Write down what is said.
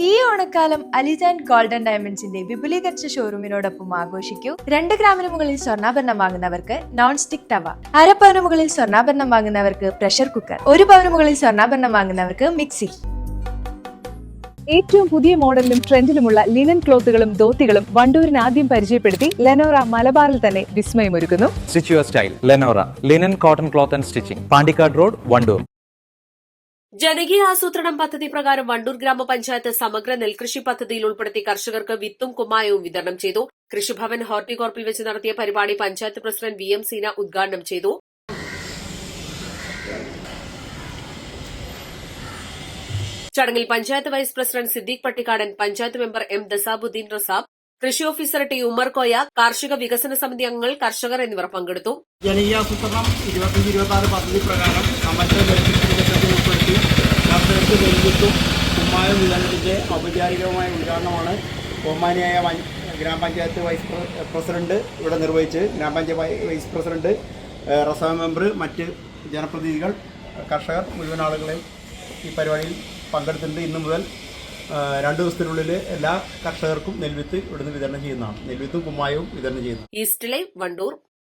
ഈ ഓണക്കാലം അലിജാൻ ഗോൾഡൻ ഡയമണ്ട്സിന്റെ വിപുലീകരിച്ച ഷോറൂമിനോടൊപ്പം ആഘോഷിക്കൂ രണ്ട് ഗ്രാമിന് മുകളിൽ സ്വർണാഭരണം വാങ്ങുന്നവർക്ക് നോൺ സ്റ്റിക് തവ അര പവന് മുകളിൽ സ്വർണാഭരണം വാങ്ങുന്നവർക്ക് പ്രഷർ കുക്കർ ഒരു പവന് മുകളിൽ സ്വർണാഭരണം വാങ്ങുന്നവർക്ക് മിക്സി ഏറ്റവും പുതിയ മോഡലിലും ട്രെൻഡിലുമുള്ള ലിനൻ ക്ലോത്തുകളും ധോത്തികളും വണ്ടൂരിന് ആദ്യം പരിചയപ്പെടുത്തി ലെനോറ മലബാറിൽ തന്നെ വിസ്മയമൊരുക്കുന്നു stitch your style Lenora linen cotton cloth and stitching. Pandikad road Vandoor. ജനകീയ ആസൂത്രണം പദ്ധതി പ്രകാരം വണ്ടൂർ ഗ്രാമപഞ്ചായത്ത് സമഗ്ര നെൽകൃഷി പദ്ധതിയിൽ ഉൾപ്പെടുത്തി കർഷകർക്ക് വിത്തും കുമ്മായവും വിതരണം ചെയ്തു. കൃഷിഭവൻ ഹോർട്ടികോർപ്പിൽ വെച്ച് നടത്തിയ പരിപാടി panchayat president V M Seena ഉദ്ഘാടനം ചെയ്തു. ചടങ്ങിൽ panchayat vice president Siddique Pattikkadan panchayat member M Dasabuddin Rasab കൃഷി ഓഫീസർ ടി ഉമ്മർ കോയ കാർഷിക വികസന സമിതി അംഗങ്ങൾ കർഷകർ എന്നിവർ പങ്കെടുത്തു. ജനകീയാസൂത്രണം ആസൂത്രണം ഇരുപത്തി ആറ് പദ്ധതി പ്രകാരം സമഗ്ര കർഷകർക്ക് കുമ്മായ വിതരണത്തിന്റെ ഔപചാരികമായ ഉദ്ഘാടനമാണ് ബഹുമാനിയായ ഗ്രാമപഞ്ചായത്ത് വൈസ് പ്രസിഡന്റ് ഇവിടെ നിർവഹിച്ച് ഗ്രാമപഞ്ചായത്ത് വൈസ് പ്രസിഡന്റ് ഏഹ്, റസാ മെമ്പർ മറ്റ് ജനപ്രതിനിധികൾ കർഷകർ മുഴുവൻ ആളുകളെയും ഈ പരിപാടിയിൽ പങ്കെടുത്തിട്ടുണ്ട്. ഇന്നു മുതൽ രണ്ട് ദിവസത്തിനുള്ളിൽ എല്ലാ കർഷകർക്കും നെൽവിത്ത് ഇവിടുന്ന് വിതരണം ചെയ്യുന്നതാണ്. നെൽവിത്തും കുമ്മായവും വിതരണം ചെയ്യുന്നു. East Wandoor.